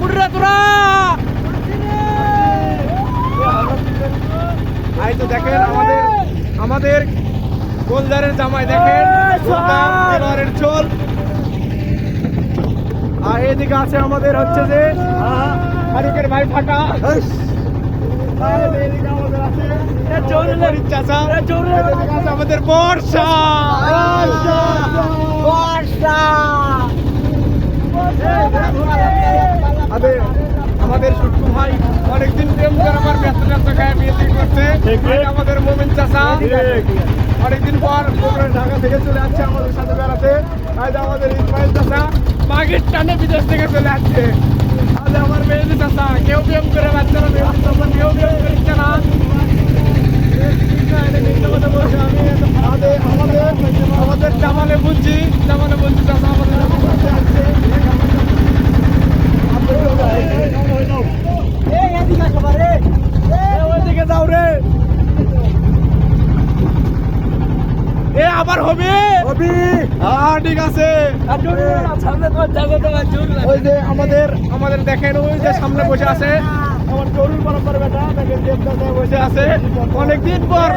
কুড়িরা তোরা! আই তো দেখেন আমাদের আমাদের গোলদারের জামাই দেখেন গোলদার এবারের চোল। আর এদিকে আছে আমাদের হচ্ছে যে ফারুকের ভাই ফাটা। আমাদের বর্ষা। বর্ষা! আমাদের আমাদের সুট্টু ভাই অনেকদিন প্রেম করে আমার ব্যস্ত ব্যস্ত খায় বিয়ে করছে। আমাদের মোমিন চাষা অনেকদিন পর ঢাকা থেকে চলে আসছে আমাদের সাথে বেড়াতে। আজ আমাদের ইসমাইল চাষা মাগের টানে বিদেশ থেকে চলে আসছে। আজ আমার মেয়েদের চাষা কেউ প্রেম করে বাচ্চারা মেয়েদের চাষা কেউ প্রেম করছে না আমাদের আমাদের আমাদের জামালে বুঝছি জামালে বুঝছি চাচা আমাদের সাথে আসছে ওইদিকে যাও রে এ আবার হবি। হবি। হ্যাঁ ঠিক আছে। ওই যে আমাদের আমাদের দেখেন ওই যে সামনে বসে আছে। আমার জরুর বরাবর বেটা দেখেন বসে আছে। অনেকদিন পর।